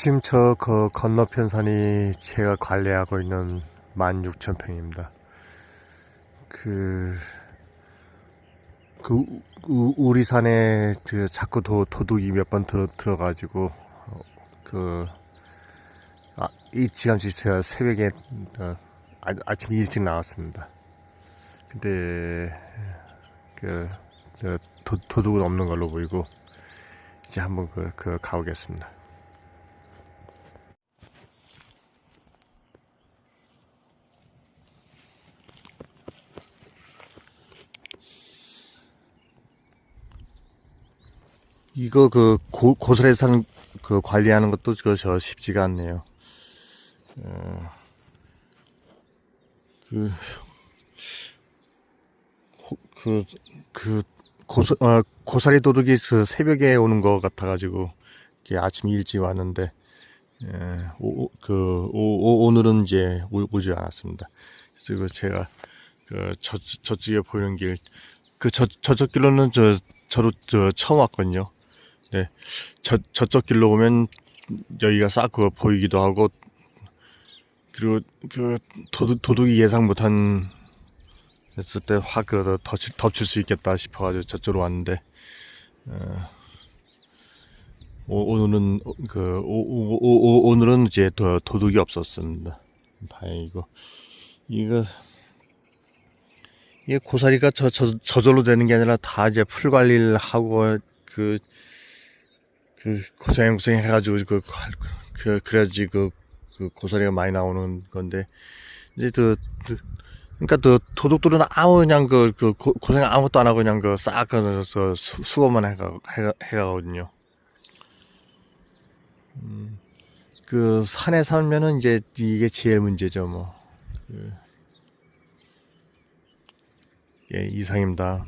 지금 저 그 건너편 산이 제가 관리하고 있는 16,000평입니다. 그, 그, 우- 우- 우리 산에 그 자꾸 도, 도둑이 몇 번 들어, 들어가지고, 어, 그, 아, 일찌감치 제가 새벽에, 어, 아, 아침 일찍 나왔습니다. 근데, 그, 그 도, 도둑은 없는 걸로 보이고, 이제 한번 그, 그 가보겠습니다. 이거 그 고, 사는 그 관리하는 것도 저, 저 쉽지가 않네요. 어, 그, 호- 그, 그, 고사, 어, 고사리 도둑이 그 새벽에 오는 것 같아가지고, 아침 일찍 왔는데, 예, 오, 오- 그, 오, 오, 오늘은 이제 오, 오지 않았습니다. 그래서 그 제가, 그, 저, 저쪽에 보이는 길, 그, 저, 저쪽 길로는 저, 저로, 저, 처음 왔거든요. 네, 저, 저쪽 길로 오면 여기가 싹그 보이기도 하고, 그리고 그 도둑, 도둑이 예상 못한 했을 때 확그 덮칠, 덮칠 수 있겠다 싶어가지고 저쪽으로 왔는데, 어, 오, 오늘은 그 오, 오, 오, 오, 오늘은 이제 도, 도둑이 없었습니다. 다행이고 이거 이게 고사리가 저, 저, 저절로 되는 게 아니라 다 이제 풀 관리를 하고 그 그 고생 고생 해가지고 그, 관- 그 그래야지 그, 그 고사리가 많이 나오는 건데 이제 그, 그 그러니까 그 도둑들은 아무 그냥 그, 그 고- 고생 아무것도 안 하고 그냥 그싹 그, 그 수- 수고만 해가 해가 해가거든요. 음, 그 산에 살면은 이제 이게 제일 문제죠 뭐. 그, 예 이상입니다.